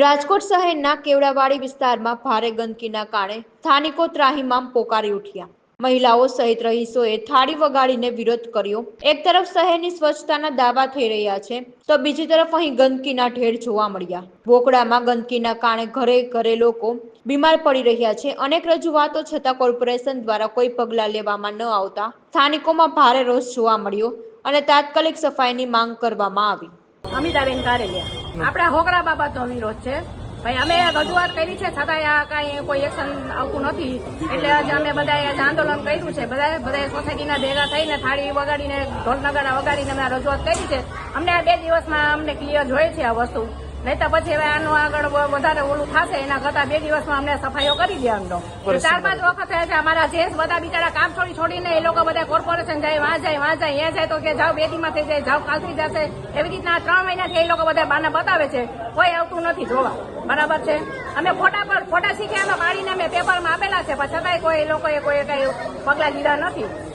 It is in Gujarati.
રાજકોટ શહેરના કેવડાવાડી વિસ્તારમાં ભારે ગંદકીના કારણે સ્થાનિકો ત્રાહિમામ પોકારી ઉઠ્યા. મહિલાઓ સહિત રહીશોએ થાળી વગાડીને વિરોધ કર્યો. એક તરફ શહેરની સ્વચ્છતાના દાવા થઈ રહ્યા છે, તો બીજી તરફ અહીં ગંદકીના ઢેર જોવા મળ્યા. બોકડામાં ગંદકીના કારણે ઘરે ઘરે લોકો બીમાર પડી રહ્યા છે. અનેક રજૂઆતો છતાં કોર્પોરેશન દ્વારા કોઈ પગલાં લેવામાં ન આવતા સ્થાનિકોમાં ભારે રોષ જોવા મળ્યો અને તાત્કાલિક સફાઈની માંગ કરવામાં આવી. અમિતાબેન કારેલિયા. આપણા હોકરા બાબતનો વિરોધ છે. ભાઈ, અમે રજૂઆત કરી છે, છતાંય આ કાંઈ કોઈ એક્શન આવતું નથી. એટલે આજે અમે બધાએ આજે આંદોલન કર્યું છે. બધા બધા સોસાયટીના ભેગા થઈને થાળી વગાડીને ઢોલ નગારા વગાડીને અમે રજૂઆત કરી છે. અમને આ બે દિવસમાં અમને ક્લિયર જોઈએ છે આ વસ્તુ. નહીં તો પછી હવે આનું આગળ વધારે ઓલું થશે એના કરતા બે દિવસમાં અમને સફાઈઓ કરી દે અમનો ચાર પાંચ વખત થયા છે અમારા જેસ બધા બિચારા કામ છોડી છોડીને એ લોકો બધા કોર્પોરેશન જાય વાં જાય વાં જાય અહીંયા જાય તો કે જાઓ બેટીમાં થઈ જાય જાઓ કાલથી જશે. એવી રીતના ત્રણ મહિનાથી એ લોકો બધા બાના બતાવે છે કોઈ આવતું નથી જોવા. બરાબર છે? અમે ફોટા પર ફોટા શીખ્યા પાડીને અમે પેપરમાં આપેલા છે પણ છતાંય કોઈ એ લોકોએ કોઈ કઈ પગલાં લીધા નથી.